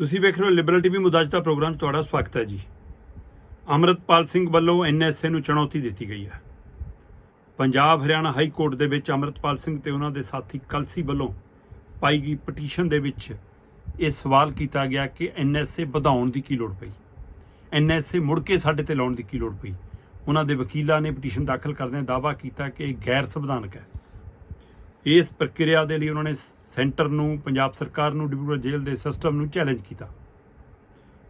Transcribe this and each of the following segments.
ਤੁਸੀਂ ਵੇਖ ਰਹੇ ਹੋ ਲਿਬਰਲ ਟੀਵੀ ਮੁਦਾਜਤਾ ਪ੍ਰੋਗਰਾਮ 'ਚ ਤੁਹਾਡਾ ਸਵਾਗਤ ਹੈ ਜੀ। ਅਮਰਤਪਾਲ ਸਿੰਘ ਵੱਲੋਂ ਐਨਐਸਏ ਨੂੰ ਚੁਣੌਤੀ ਦਿੱਤੀ ਗਈ ਹੈ। ਪੰਜਾਬ ਹਰਿਆਣਾ ਹਾਈ ਕੋਰਟ ਦੇ ਵਿੱਚ ਅਮਰਤਪਾਲ ਸਿੰਘ ਤੇ ਉਹਨਾਂ ਦੇ ਸਾਥੀ ਕਲਸੀ ਵੱਲੋਂ ਪਾਈ ਗਈ ਪਟੀਸ਼ਨ ਦੇ ਵਿੱਚ ਇਹ ਸਵਾਲ ਕੀਤਾ ਗਿਆ ਕਿ ਐਨਐਸਏ ਵਧਾਉਣ ਦੀ ਕੀ ਲੋੜ ਪਈ? ਐਨਐਸਏ ਮੁੜ ਕੇ ਸਾਡੇ ਤੇ ਲਾਉਣ ਦੀ ਕੀ ਲੋੜ ਪਈ? ਉਹਨਾਂ ਦੇ ਵਕੀਲਾਂ ਨੇ ਪਟੀਸ਼ਨ ਦਾਖਲ ਕਰਦਿਆਂ ਦਾਅਵਾ ਕੀਤਾ ਕਿ ਇਹ ਗੈਰ ਸੰਵਿਧਾਨਕ ਹੈ। ਇਸ ਪ੍ਰਕਿਰਿਆ ਦੇ ਲਈ ਉਹਨਾਂ ਨੇ ਸੈਂਟਰ ਨੂੰ, ਪੰਜਾਬ ਸਰਕਾਰ ਨੂੰ, ਡਿਬਰੂਗੜ੍ਹ ਜੇਲ੍ਹ ਦੇ ਸਿਸਟਮ ਨੂੰ ਚੈਲੰਜ ਕੀਤਾ।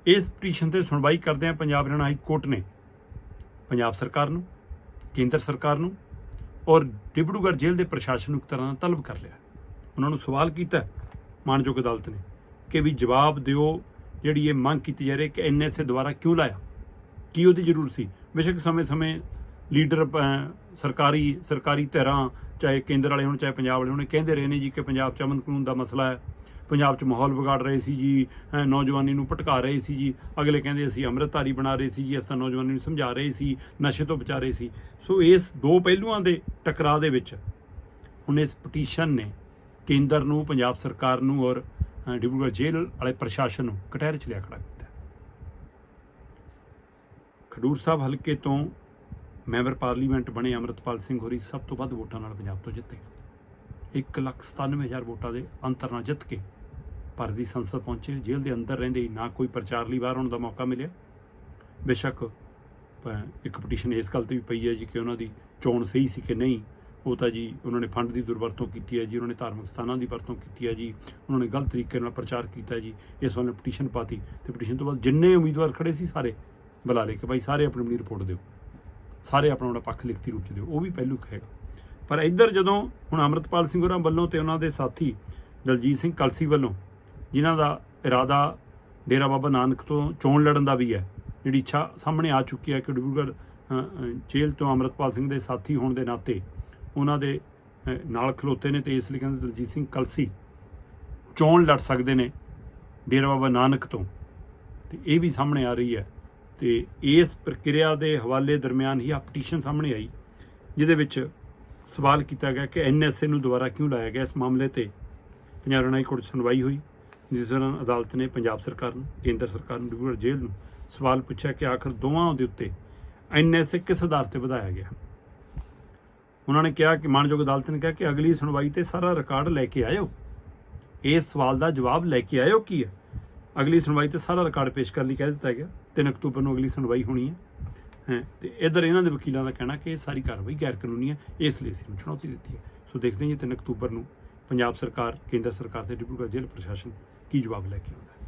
ਇਸ ਪਟੀਸ਼ਨ ਤੇ ਸੁਣਵਾਈ ਕਰਦਿਆਂ ਪੰਜਾਬ ਹਰਿਆਣਾ ਹਾਈ ਕੋਰਟ ਨੇ। ਪੰਜਾਬ ਸਰਕਾਰ ਨੂੰ, ਕੇਂਦਰ ਸਰਕਾਰ ਨੂੰ ਔਰ ਡਿਬਰੂਗੜ੍ਹ ਜੇਲ੍ਹ ਦੇ ਪ੍ਰਸ਼ਾਸਨ ਨੂੰ ਇੱਕ ਤਰ੍ਹਾਂ ਨਾਲ ਤਲਬ ਕਰ ਲਿਆ। ਉਹਨਾਂ ਨੂੰ ਸਵਾਲ ਕੀਤਾ ਮਾਨਯੋਗ ਅਦਾਲਤ ਨੇ ਕਿ ਵੀ ਜਵਾਬ ਦਿਓ, ਜਿਹੜੀ ਇਹ ਮੰਗ ਕੀਤੀ ਜਾ ਰਹੀ ਹੈ ਕਿ ਐਨਐਸਏ ਦੁਆਰਾ ਕਿਉਂ ਲਾਇਆ? ਕੀ ਉਹਦੀ ਜ਼ਰੂਰਤ ਸੀ? ਬੇਸ਼ੱਕ ਸਮੇਂ-ਸਮੇਂ ਲੀਡਰ ਸਰਕਾਰੀ ਸਰਕਾਰੀ ਧਿਰਾਂ ਚਾਹੇ ਕੇਂਦਰ ਵਾਲੇ ਹੋਣ ਚਾਹੇ ਪੰਜਾਬ ਵਾਲੇ ਹੋਣ ਇਹ ਕਹਿੰਦੇ ਰਹੇ ਨੇ ਜੀ ਕਿ ਪੰਜਾਬ 'ਚ ਅਮਨ ਕਾਨੂੰਨ ਦਾ ਮਸਲਾ ਹੈ। ਪੰਜਾਬ 'ਚ ਮਾਹੌਲ ਵਿਗਾੜ ਰਹੇ ਸੀ ਜੀ ਨੌਜਵਾਨੀ ਨੂੰ ਭਟਕਾ ਰਹੇ ਸੀ ਜੀ। ਅਗਲੇ ਕਹਿੰਦੇ ਅਸੀਂ ਅੰਮ੍ਰਿਤਧਾਰੀ ਬਣਾ ਰਹੇ ਸੀ ਜੀ ਅਸੀਂ ਤਾਂ ਨੌਜਵਾਨੀ ਨੂੰ ਸਮਝਾ ਰਹੇ ਸੀ ਨਸ਼ੇ ਤੋਂ ਬਚਾ ਰਹੇ ਸੀ। ਸੋ ਇਸ ਦੋ ਪਹਿਲੂਆਂ ਦੇ ਟਕਰਾਅ ਦੇ ਵਿੱਚ ਹੁਣ ਇਸ ਪਟੀਸ਼ਨ ਨੇ ਕੇਂਦਰ ਨੂੰ ਪੰਜਾਬ ਸਰਕਾਰ ਨੂੰ ਔਰ ਅਹ, ਜੇਲ੍ਹ ਵਾਲੇ ਪ੍ਰਸ਼ਾਸਨ ਨੂੰ ਕਟਹਿਰੇ 'ਚ ਲਿਆ ਖੜਾ ਕੀਤਾ। ਖਡੂਰ ਸਾਹਿਬ ਹਲਕੇ ਤੋਂ ਮੈਂਬਰ ਪਾਰਲੀਮੈਂਟ ਬਣੇ ਅਮਰਤਪਾਲ ਸਿੰਘ ਹੋਰੀ ਸਭ ਤੋਂ ਵੱਧ ਵੋਟਾਂ ਨਾਲ ਪੰਜਾਬ ਤੋਂ ਜਿੱਤੇ। 197000 ਵੋਟਾਂ ਦੇ ਅੰਤਰ ਨਾਲ ਜਿੱਤ ਕੇ ਭਾਰਤ ਦੀ ਸੰਸਦ ਪਹੁੰਚੇ। ਜੇਲ੍ਹ ਦੇ ਅੰਦਰ ਰਹਿੰਦੇ ਹੀ ਨਾ ਕੋਈ ਪ੍ਰਚਾਰ ਲਈ ਬਾਹਰ ਆਉਣ ਦਾ ਮੌਕਾ ਮਿਲਿਆ। ਬੇਸ਼ੱਕ ਇੱਕ ਪਟੀਸ਼ਨ ਇਸ ਗੱਲ ਤੇ ਵੀ ਪਈ ਹੈ ਜੀ ਕਿ ਉਹਨਾਂ ਦੀ ਚੋਣ ਸਹੀ ਸੀ ਕਿ ਨਹੀਂ। ਉਹ ਤਾਂ ਜੀ ਉਹਨਾਂ ਨੇ ਫੰਡ ਦੀ ਦੁਰਵਰਤੋਂ ਕੀਤੀ ਹੈ ਜੀ, ਉਹਨਾਂ ਨੇ ਧਾਰਮਿਕ ਸਥਾਨਾਂ ਦੀ ਵਰਤੋਂ ਕੀਤੀ ਹੈ ਜੀ, ਉਹਨਾਂ ਨੇ ਗਲਤ ਤਰੀਕੇ ਨਾਲ ਪ੍ਰਚਾਰ ਕੀਤਾ ਜੀ। ਇਸ ਵੱਲ ਪਟੀਸ਼ਨ ਪਾਤੀ ਤੇ ਪਟੀਸ਼ਨ ਤੋਂ ਬਾਅਦ ਜਿੰਨੇ ਉਮੀਦਵਾਰ ਖੜੇ ਸੀ ਸਾਰੇ ਬੁਲਾ ਲਏ ਕਿ ਭਾਈ ਸਾਰੇ ਆਪਣੀ ਆਪਣੀ ਰਿਪੋਰਟ ਦਿਓ। ਸਾਰੇ ਆਪਣਾ ਆਪਣਾ ਪੱਖ ਲਿਖਤੀ ਰੂਪ ਚ ਦਿਓ, ਉਹ ਵੀ ਪਹਿਲੂ ਹੈਗਾ। ਪਰ ਇੱਧਰ ਜਦੋਂ ਹੁਣ ਅਮਰਤਪਾਲ ਸਿੰਘ ਹੋਰਾਂ ਵੱਲੋਂ ਤੇ ਉਹਨਾਂ ਦੇ ਸਾਥੀ ਦਲਜੀਤ ਸਿੰਘ ਕਲਸੀ ਵੱਲੋਂ, ਜਿਨ੍ਹਾਂ ਦਾ ਇਰਾਦਾ ਡੇਰਾ ਬਾਬਾ ਨਾਨਕ ਤੋਂ ਚੋਣ ਲੜਨ ਦਾ ਵੀ ਹੈ, ਜਿਹੜੀ ਇੱਛਾ ਸਾਹਮਣੇ ਆ ਚੁੱਕੀ ਹੈ ਕਿ ਡਿਬਰੂਗੜ੍ਹ ਜੇਲ੍ਹ ਤੋਂ ਅਮਰਤਪਾਲ ਸਿੰਘ ਦੇ ਸਾਥੀ ਹੋਣ ਦੇ ਨਾਤੇ ਉਹਨਾਂ ਦੇ ਨਾਲ ਖਲੋਤੇ ਨੇ ਤੇ ਇਸ ਲਈ ਕਹਿੰਦੇ ਦਲਜੀਤ ਸਿੰਘ ਕਲਸੀ ਚੋਣ ਲੜ ਸਕਦੇ ਨੇ ਡੇਰਾ ਬਾਬਾ ਨਾਨਕ ਤੋਂ। ਤੇ ਇਹ ਵੀ ਸਾਹਮਣੇ ਆ ਰਹੀ ਹੈ ਤੇ ਇਸ ਪ੍ਰਕਿਰਿਆ ਦੇ ਹਵਾਲੇ ਦਰਮਿਆਨ ਹੀ ਆ ਪਟੀਸ਼ਨ ਸਾਹਮਣੇ ਆਈ, ਜਿਹਦੇ ਵਿੱਚ ਸਵਾਲ ਕੀਤਾ ਗਿਆ ਕਿ ਐਨਐਸਏ ਨੂੰ ਦੁਬਾਰਾ ਕਿਉਂ ਲਾਇਆ ਗਿਆ ਇਸ ਮਾਮਲੇ ਤੇ। ਪੰਜਾਬ ਹਰਿਆਣਾ ਕੋਰਟ 'ਚ ਸੁਣਵਾਈ ਹੋਈ, ਜਿਸ ਦੌਰਾਨ ਅਦਾਲਤ ਨੇ ਪੰਜਾਬ ਸਰਕਾਰ ਨੂੰ, ਕੇਂਦਰ ਸਰਕਾਰ ਨੂੰ ਡਿਬਰੂਗੜ੍ਹ ਜੇਲ੍ਹ ਨੂੰ ਸਵਾਲ ਪੁੱਛਿਆ ਕਿ ਆਖਰ ਦੋਵਾਂ ਦੇ ਉੱਤੇ ਐਨਐਸਏ ਕਿਸ ਆਧਾਰ ਤੇ ਵਧਾਇਆ ਗਿਆ। ਉਹਨਾਂ ਨੇ ਕਿਹਾ ਕਿ ਮਾਨਯੋਗ ਅਦਾਲਤ ਨੇ ਕਿਹਾ ਕਿ ਅਗਲੀ ਸੁਣਵਾਈ ਤੇ ਸਾਰਾ ਰਿਕਾਰਡ ਲੈ ਕੇ ਆਇਓ। ਇਸ ਸਵਾਲ ਦਾ ਜਵਾਬ ਲੈ ਕੇ ਆਇਓ ਕੀ ਹੈ? ਅਗਲੀ ਸੁਣਵਾਈ ਤੇ ਸਾਰਾ ਰਿਕਾਰਡ ਪੇਸ਼ ਕਰਨ ਲਈ ਕਹਿ ਦਿੱਤਾ ਗਿਆ। 3 ਅਕਤੂਬਰ ਨੂੰ ਅਗਲੀ ਸੁਣਵਾਈ ਹੋਣੀ ਹੈ। ਹੈ, ਤੇ ਇਧਰ ਇਹਨਾਂ ਦੇ ਵਕੀਲਾਂ ਦਾ ਕਹਿਣਾ ਕਿ ਇਹ ਸਾਰੀ ਕਾਰਵਾਈ ਗੈਰ ਕਾਨੂੰਨੀ ਹੈ, ਇਸ ਲਈ ਅਸੀਂ ਚੁਣੌਤੀ ਦਿੱਤੀ ਹੈ। ਸੋ ਦੇਖਦੇ ਹਾਂ ਜੀ 3 ਅਕਤੂਬਰ ਨੂੰ ਪੰਜਾਬ ਸਰਕਾਰ, ਕੇਂਦਰ ਸਰਕਾਰ ਤੇ ਡਿਬਰੂਗੜ੍ਹ ਜੇਲ੍ਹ ਪ੍ਰਸ਼ਾਸਨ ਕੀ ਜਵਾਬ ਲੈ ਕੇ ਆਉਂਦਾ ਹੈ।